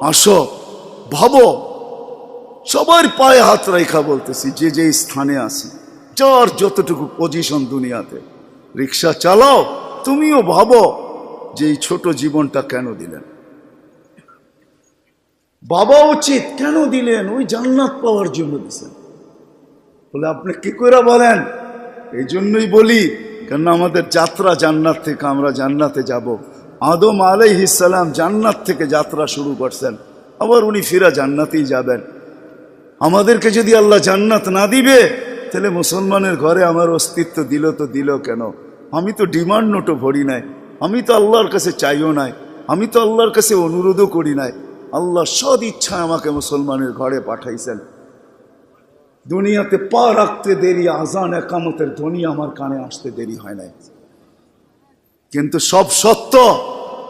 আসো, ভাবো। সবার পায়ে হাত রেখা বলতেছি, যে যে স্থানে আছে, যার যতটুকু পজিশন দুনিয়াতে। রিক্সা চালাও, তুমিও ভাবো যে এই ছোট জীবনটা কেন দিলেন। বাবা উচিত, কেন দিলেন? ওই জান্নাত পাওয়ার জন্য দিছেন। বলে, আপনি কি করে বলেন? এই জন্যই বলি কেন আমাদের যাত্রা জান্নাত থেকে আমরা জান্নাতে যাব। আদম আলাইহিসালাম জান্নাত থেকে যাত্রা শুরু করছেন। আবার উনি ফিরা জান্নাতেই যাবেন। আমাদেরকে যদি আল্লাহ জান্নাত না দিবে, তাহলে মুসলমানের ঘরে আমার অস্তিত্ব দিল তো দিল কেন? আমি তো ডিমান্ড নোটও ভরি নাই। আমি তো আল্লাহর কাছে চাইও নাই। আমি তো আল্লাহর কাছে অনুরোধও করি নাই। আল্লাহ সদ ইচ্ছা আমাকে মুসলমানের ঘরে পাঠাইছেন। দুনিয়াতে পা রাখতে দেরি, আজান একামতের ধ্বনি আমার কানে আসতে দেরি হয় নাই। কিন্তু সব সত্য।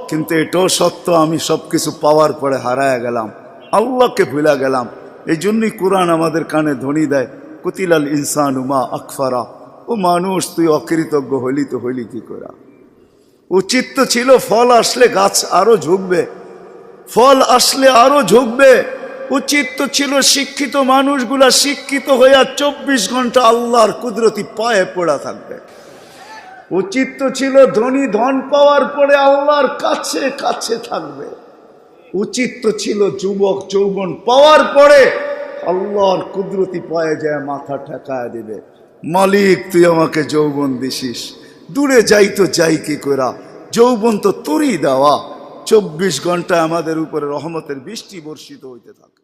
কিন্তু এটাও সত্য, আমি সব কিছু পাওয়ার পরে হারায় গেলাম। আল্লাহকে ভুলা গেলাম। এই জন্যই কোরআন আমাদের কানে ধ্বনি দেয়, কুতিলাল ইনসান উমা আকফারা। ও মানুষ, তুই অকৃতজ্ঞ হলি তো হইলি কি করা? উচিত তো ছিল ফল আসলে গাছ আরও ঝুঁকবে। ফল আসলে আরও ঝুঁকবে। উচিত তো ছিল শিক্ষিত মানুষগুলা শিক্ষিত হইয়া চব্বিশ ঘণ্টা আল্লাহর কুদরতি পায়ে পড়া থাকবে। উচিত তো ছিল ধনী ধন পাওয়ার পরে আল্লাহর কাছে কাছে থাকবে। উচিত তো ছিল যুবক, যৌবন পাওয়ার পরে আল্লাহর কুদরতি পায়ে যায়, মাথা ঠেকায় দিবে। মালিক, তুই আমাকে যৌবন দিছিস। দূরে যাই তো যাই কি করা যৌবন তো তোরই দেওয়া। চব্বিশ ঘণ্টা আমাদের উপরে রহমতের বৃষ্টি বর্ষিত হইতে থাকে।